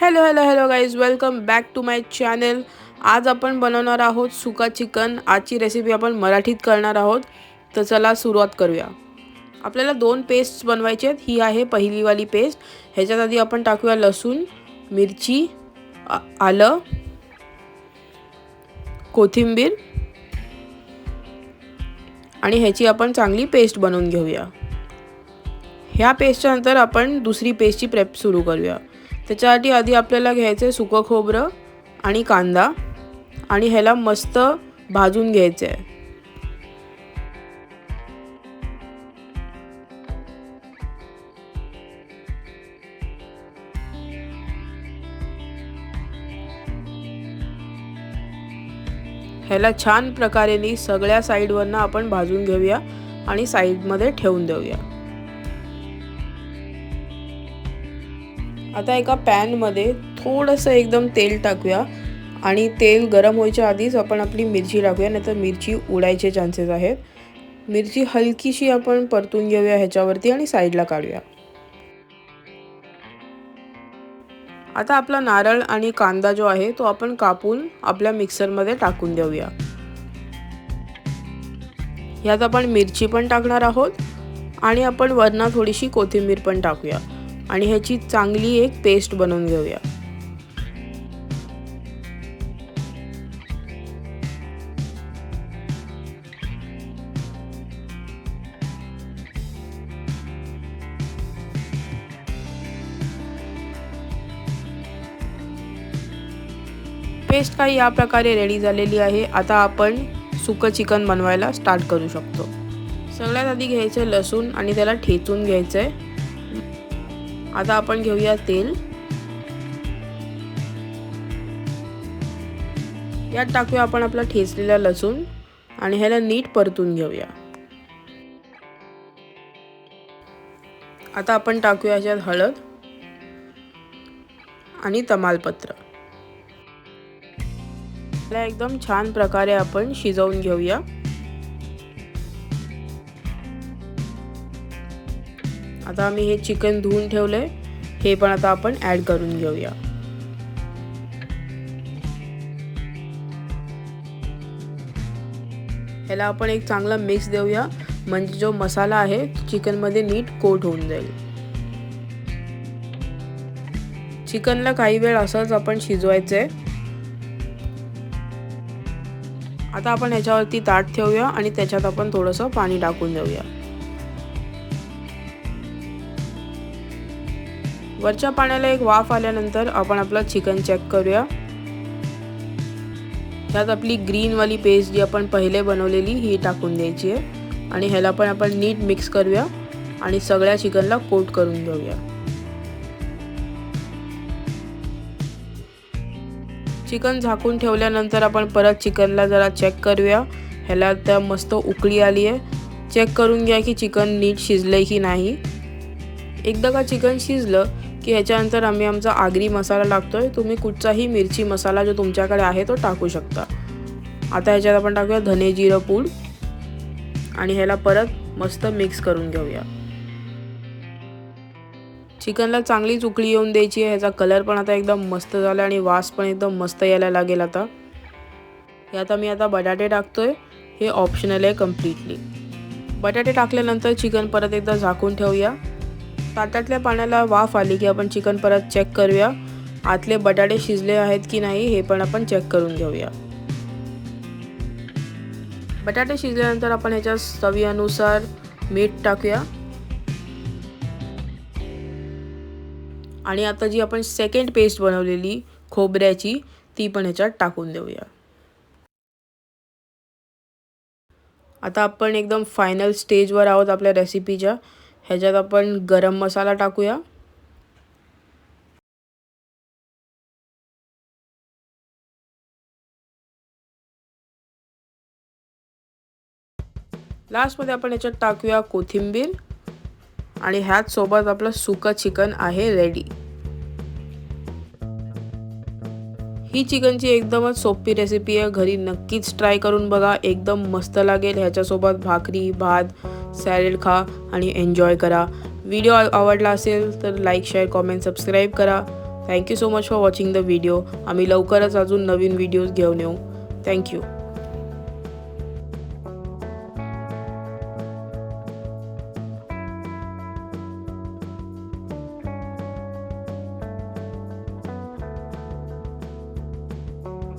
Hello hello hello guys welcome back to my channel आज आपण बनवणार आहोत सुका चिकन. आजची रेसिपी आपण मराठीत करणार आहोत. तर चला सुरुवात करूया. आपल्याला दोन पेस्ट बनवायचे आहेत. ही आहे पहिलीवाली पेस्ट ह्याच्यात आधी आपण टाकूया लसूण मिरची आलं कोथिंबीर आणि ह्याची आपण चांगली पेस्ट बनवून घेऊया. ह्या पेस्टच्या नंतर आपण दुसरी पेस्टची प्रेप सुरू करूया. त्याच्यासाठी आधी आपल्याला घ्यायचं आहे सुकं खोबरं आणि कांदा आणि ह्याला मस्त भाजून घ्यायचं आहे ह्याला छान प्रकारेनी सगळ्या साईडवरनं आपण भाजून घेऊया आणि साईडमध्ये ठेवून देऊया. आता एका पॅनमध्ये थोडंसं एकदम तेल टाकूया आणि तेल गरम व्हायच्या आधीच आपण आपली मिरची टाकूया नाहीतर मिरची उडायचे चान्सेस आहेत. मिरची हलकीशी आपण परतून घेऊया ह्याच्यावरती आणि साईडला काढूया. आता आपला नारळ आणि कांदा जो आहे तो आपण कापून आपल्या मिक्सरमध्ये टाकून देऊया. ह्यात आपण मिरची पण टाकणार आहोत आणि आपण वरना थोडीशी कोथिंबीर पण टाकूया. आणि ह्याची चांगली एक पेस्ट बनवून घेऊया. पेस्ट काही या प्रकारे रेडी झालेली आहे. आता आपण सुकं चिकन बनवायला स्टार्ट करू शकतो. सगळ्यात आधी घ्यायचं लसूण आणि त्याला ठेचून घ्यायचं आहे आता आपण घेऊया तेल. यात टाकूया आपण आपला ठेचलेला लसूण आणि ह्याला नीट परतून घेऊया. आता आपण टाकूया ह्याच्यात हळद आणि तमालपत्र. एकदम छान प्रकारे आपण शिजवून घेऊया. आता आम्ही हे चिकन धुवून ठेवलंय. हे पण आता आपण ॲड करून घेऊया. ह्याला आपण एक चांगला मिक्स देऊया. म्हणजे जो मसाला आहे चिकनमध्ये नीट कोट होऊन जाईल. चिकनला काही वेळ असंच आपण शिजवायचं आहे आता आपण ह्याच्यावरती ताट ठेवूया आणि त्याच्यात आपण थोडंसं पाणी टाकून देऊया. वरच्या पाण्याला एक वाफ आल्यानंतर आपण आपलं चिकन चेक करूया. त्यात आपली ग्रीनवाली पेस्ट जी आपण पहिले बनवलेली ही टाकून द्यायची आहे. आणि ह्याला पण आपण नीट मिक्स करूया आणि सगळ्या चिकनला कोट करून घेऊया. चिकन झाकून ठेवल्यानंतर आपण परत चिकनला जरा चेक करूया. ह्याला त्या मस्त उकळी आली आहे चेक करून घ्या की चिकन नीट शिजलं की नाही. एकदा का चिकन शिजलं की ह्याच्यानंतर आम्ही आमचा आगरी मसाला लागतोय. तुम्ही कुठचाही मिरची मसाला जो तुमच्याकडे आहे तो टाकू शकता. आता ह्याच्यात आपण टाकूया धने जिरं पूड. आणि ह्याला परत मस्त मिक्स करून घेऊया. चिकनला चांगली चुकळी येऊन द्यायची आहे. ह्याचा कलर पण आता एकदम मस्त झाला आणि वास पण एकदम मस्त यायला लागेल आता. यात आम्ही आता बटाटे टाकतोय. हे ऑप्शनल आहे कम्प्लिटली बटाटे टाकल्यानंतर चिकन परत एकदा झाकून ठेवूया. ताटातल्या पाण्याला वाफ आली की आपण चिकन परत चेक करूया. आतले बटाटे शिजले आहेत की नाही हे पण आपण चेक करून घेऊया. बटाटे शिजल्यानंतर आपण ह्याच्या चवीनुसार मीठ टाकूया. आणि आता जी आपण सेकंड पेस्ट बनवलेली खोबऱ्याची ती पण ह्याच्यात टाकून देऊया. आता आपण एकदम फायनल स्टेजवर आहोत आपल्या रेसिपीच्या ह्याच्यात आपण गरम मसाला टाकूया. लास्टमध्ये आपण याच्यात टाकूया कोथिंबीर. आणि ह्याच सोबत आपलं सुकं चिकन आहे रेडी ही चिकनची एकदमच सोपी रेसिपी आहे. घरी नक्कीच ट्राय करून बघा. एकदम मस्त लागेल. ह्याच्यासोबत भाकरी भात सॅलेड खा आणि एन्जॉय करा. व्हिडिओ आवडला असेल तर लाईक शेअर कॉमेंट सबस्क्राईब करा. Thank you so much for watching the video आम्ही लवकरच अजून नवीन व्हिडिओज घेऊन येऊ. थँक्यू